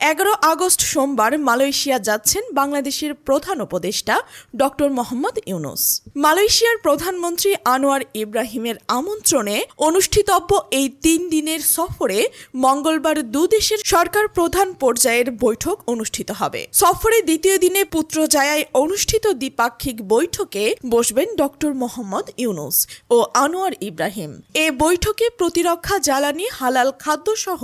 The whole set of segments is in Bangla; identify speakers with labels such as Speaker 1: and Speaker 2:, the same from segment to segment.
Speaker 1: এগারো আগস্ট সোমবার মালয়েশিয়া যাচ্ছেন বাংলাদেশের প্রধান উপদেষ্টা ডক্টর মোহাম্মদ ইউনুস। মালয়েশিয়ার প্রধানমন্ত্রী আনোয়ার ইব্রাহিমের আমন্ত্রণে অনুষ্ঠিতব্য এই তিন দিনের সফরে মঙ্গলবার দুদেশের সরকার প্রধান পর্যায়ের বৈঠক অনুষ্ঠিত হবে। সফরে দ্বিতীয় দিনে পুত্রজায়ায় অনুষ্ঠিত দ্বিপাক্ষিক বৈঠকে বসবেন ডক্টর মোহাম্মদ ইউনুস ও আনোয়ার ইব্রাহিম। এ বৈঠকে প্রতিরক্ষা, জ্বালানি, হালাল খাদ্যসহ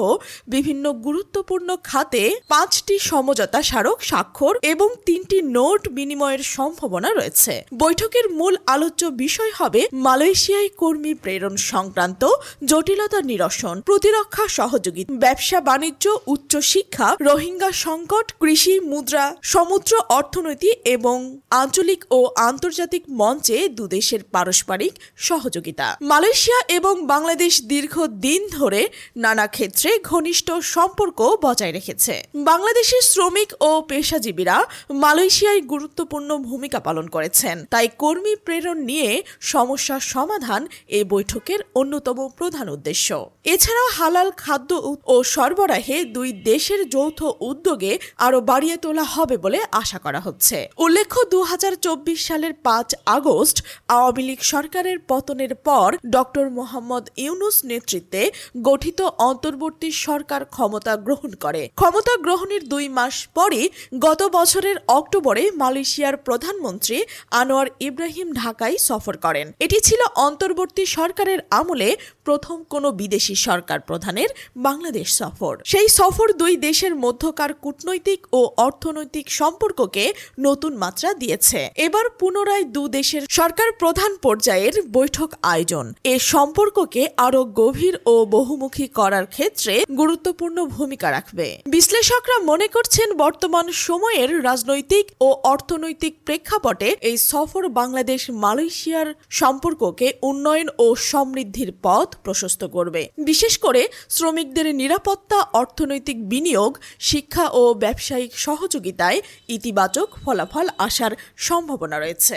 Speaker 1: বিভিন্ন গুরুত্বপূর্ণ খাতে পাঁচটি সমঝোতা স্মারক, স্বাক্ষর এবং তিনটি নোট বিনিময়ের সম্ভাবনা রয়েছে। বৈঠকের মূল আলোচ্য বিষয় হবে মালয়েশিয়ায় কর্মী প্রেরণ সংক্রান্ত জটিলতা নিরসন, প্রতিরক্ষা সহযোগিতা ব্যবসা বাণিজ্য, উচ্চ শিক্ষা, রোহিঙ্গা সংকট, কৃষি, মুদ্রা, সমুদ্র অর্থনীতি এবং আঞ্চলিক ও আন্তর্জাতিক মঞ্চে দুদেশের পারস্পরিক সহযোগিতা। মালয়েশিয়া এবং বাংলাদেশ দীর্ঘদিন ধরে নানা ক্ষেত্রে ঘনিষ্ঠ সম্পর্ক বজায় রেখেছে। বাংলাদেশের শ্রমিক ও পেশাজীবীরা মালয়েশিয়ায় গুরুত্বপূর্ণ ভূমিকা পালন করেছেন। তাই কর্মী প্রেরণ নিয়ে সমস্যার সমাধান এই বৈঠকের অন্যতম প্রধান উদ্দেশ্য। এছাড়াও হালাল খাদ্য ও সরবরাহে দুই দেশের যৌথ উদ্যোগে আরও বাড়িয়ে তোলা হবে বলে আশা করা হচ্ছে। উল্লেখ্য দু হাজার চব্বিশ সালের পাঁচ আগস্ট আওয়ামী লীগ সরকারের পতনের পর ডক্টর মোহাম্মদ ইউনুস নেতৃত্বে গঠিত অন্তর্বর্তী সরকার ক্ষমতা গ্রহণ করে। ক্ষমতা গ্রহণের দুই মাস পরে গত বছরের অক্টোবরে মালয়েশিয়ার প্রধানমন্ত্রী আনোয়ার ইব্রাহিম ঢাকায় সফর করেন। এটি ছিল অন্তর্বর্তী সরকারের আমলে প্রথম কোনো বিদেশি সরকার প্রধানের বাংলাদেশ সফর। সেই সফর দুই দেশের মধ্যকার কূটনৈতিক ও অর্থনৈতিক সম্পর্ককে নতুন মাত্রা দিয়েছে। এবার পুনরায় দু দেশের সরকার প্রধান পর্যায়ের বৈঠক আয়োজন। এ সম্পর্ককে আরও গভীর ও বহুমুখী করার ক্ষেত্রে গুরুত্বপূর্ণ ভূমিকা রাখবে। বিশ্লেষকরা মনে করছেন বর্তমান সময়ের রাজনৈতিক ও অর্থনৈতিক প্রেক্ষাপটে এই সফর বাংলাদেশ মালয়েশিয়ার সম্পর্ককে উন্নয়ন ও সমৃদ্ধির পথ প্রশস্ত করবে। বিশেষ করে শ্রমিকদের নিরাপত্তা, অর্থনৈতিক বিনিয়োগ, শিক্ষা ও ব্যবসায়িক সহযোগিতায় ইতিবাচক ফলাফল আসার সম্ভাবনা রয়েছে।